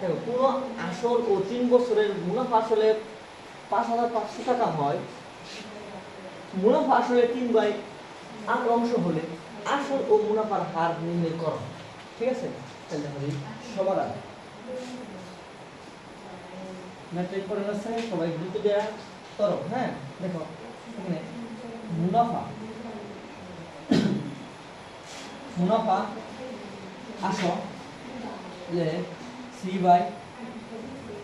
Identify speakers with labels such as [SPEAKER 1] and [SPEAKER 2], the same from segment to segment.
[SPEAKER 1] কোনো আসল ও তিন বছরের মুনাফা আসলে পাঁচ হাজার পাঁচশো টাকা হয়। মুনাফা আসলে তিন বাই আট অংশ হলে আসল ও মুনাফার হার নির্ণয় করো। ঠিক আছে? তাহলে সবার আগে। ম্যাট্রিক করে আছে সবাই দ্রুত দেওয়া করো হ্যাঁ? দেখো, এখানে মুনাফা। মুনাফা আসো সি বাই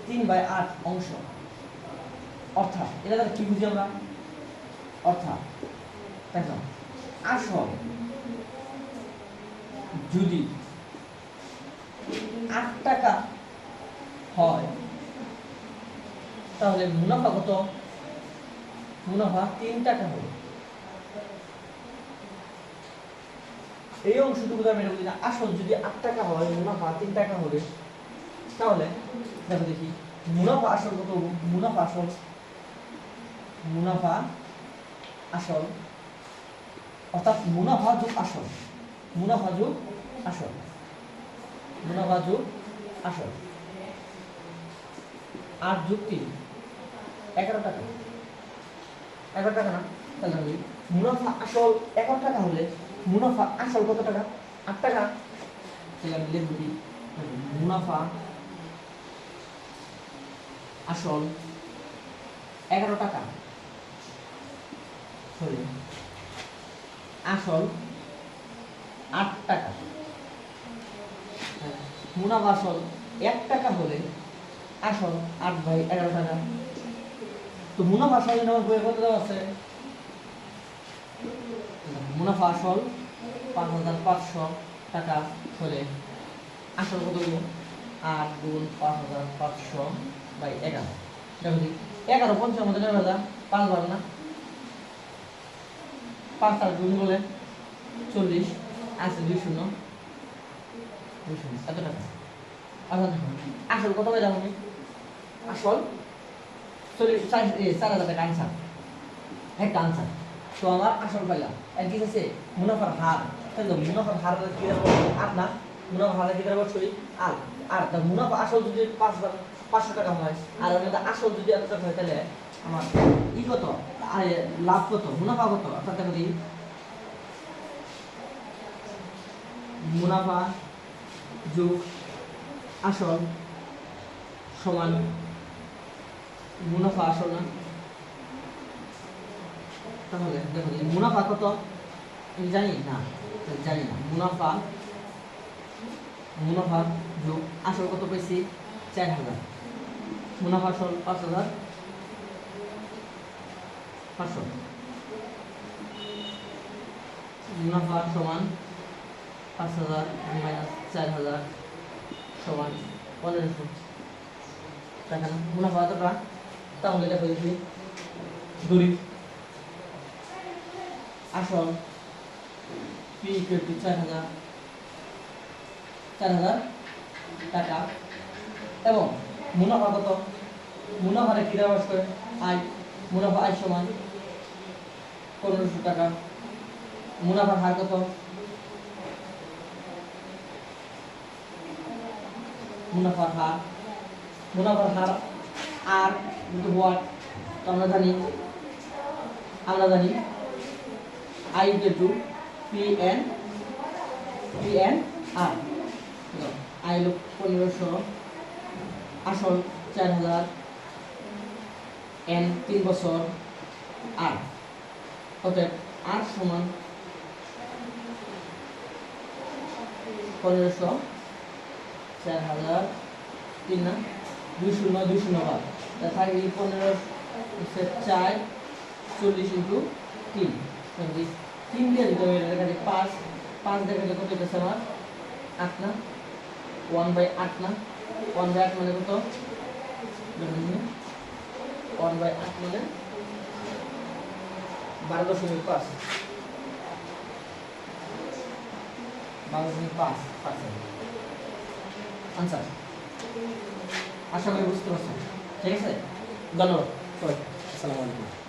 [SPEAKER 1] তিন বাই আট অংশ। অর্থাৎ, এটা দ্বারা কি বুঝি আমরা? অর্থাৎ দেখো আসল, যদি আট টাকা হয়, তাহলে মুনাফা কত? মুনাফা তিন টাকা হবে। এই অংশটুকু আমি আসল যদি আট টাকা হয়, মুনাফা তিন টাকা হবে তাহলে, দেখো দেখি, মুনাফা আসল কত? মুনাফা আসল? মুনাফা আসল। অর্থাৎ মুনাফা যোগ আসল। মুনাফা যোগ আসল। মুনাফা যোগ আসল। আট যোগ তিন এগারো টাকা। এগারো টাকা না? তাহলে মুনাফা আসল এগারো টাকা হলে মুনাফা আসল কত টাকা? আট টাকা। তাহলে আমি লিখব মুনাফা আসল এগারো টাকা। হলে আসল আট টাকা। মুনাফা আসল এক টাকা হলে আসল আট ভাই এগারো টাকা। তো মুনাফা আসল আমার বইয়ে কত আছে? মুনাফা আসল পাঁচ হাজার পাঁচশো টাকা হলে আসল কত আট গুণ পাঁচ হাজার পাঁচশো। বাই এগারো দেখো এগারো পঞ্চাশ মধ্যে পাঁচ বার না? পাঁচ আর চল্লিশ আছে দুই শূন্য। দুই শূন্য, এত টাকা। আচ্ছা আসল কত আসল? চল্লিশ, চার হাজার টাকা আনসার একটা আনসার তো আমার আসল পাইলাম আর কি আছে মুনাফার হার। তাই মুনাফার হার কি না মুনাফার হার কি দেবো ছড়ি আর আর মুনাফা আসল যদি পাঁচ হাজার পাঁচশো টাকা হয়। আর মধ্যে আসল যদি এত টাকা হয় তাহলে আমার ই কত? লাভ কত? মুনাফা কত? অর্থাৎ দিই মুনাফা যোগ আসল সমান মুনাফা আসল না? তাহলে দেখো মুনাফা কত? আমি জানি না জানি না। মুনাফা মুনাফা যোগ আসল কত পেয়েছি? চার হাজার। মুনাফা আসল পাঁচ হাজার পাঁচশো। মুনাফা সমান পাঁচ হাজার মাইনাস চার হাজার সমান পনেরোশো টাকা না মুনাফা কতটা তাহলে দেখো দেখি দড়ি আসল পি ইকুয়াল টু চার হাজার চার হাজার টাকা এবং মুনাফা কত মুনাফাটা কী দেওয়া করে আয়, মুনাফা আয় সমান পনেরোশো টাকা। মুনাফার হার কত? মুনাফার হার মুনাফার হার আর হোয়াট তো আমরা জানি আমরা জানি I equal to P N P N R I হলো পনেরোশো আসল চার হাজার, এন, তিন বছর আর অতএব আর সমান পনেরোশো চার হাজার, তিন না, দুই শূন্য দুই শূন্য বাদ তা থাকে এই পনেরো চার, চল্লিশ ইন্টু তিন। তাহলে তিন দিয়ে দিতে হবে, এটা দেখাচ্ছি পাঁচ। পাঁচ দেখালে কত হইতেছে আমার? আট না? ওয়ান বাই আট না? ওয়ান বাই আট মানে কত? ওয়ান বাই আট মানে বারো দশমিক পাঁচ। আশা করি বুঝতে পারছেন। ঠিক আছে? ধন্যবাদ। আসসালামু আলাইকুম।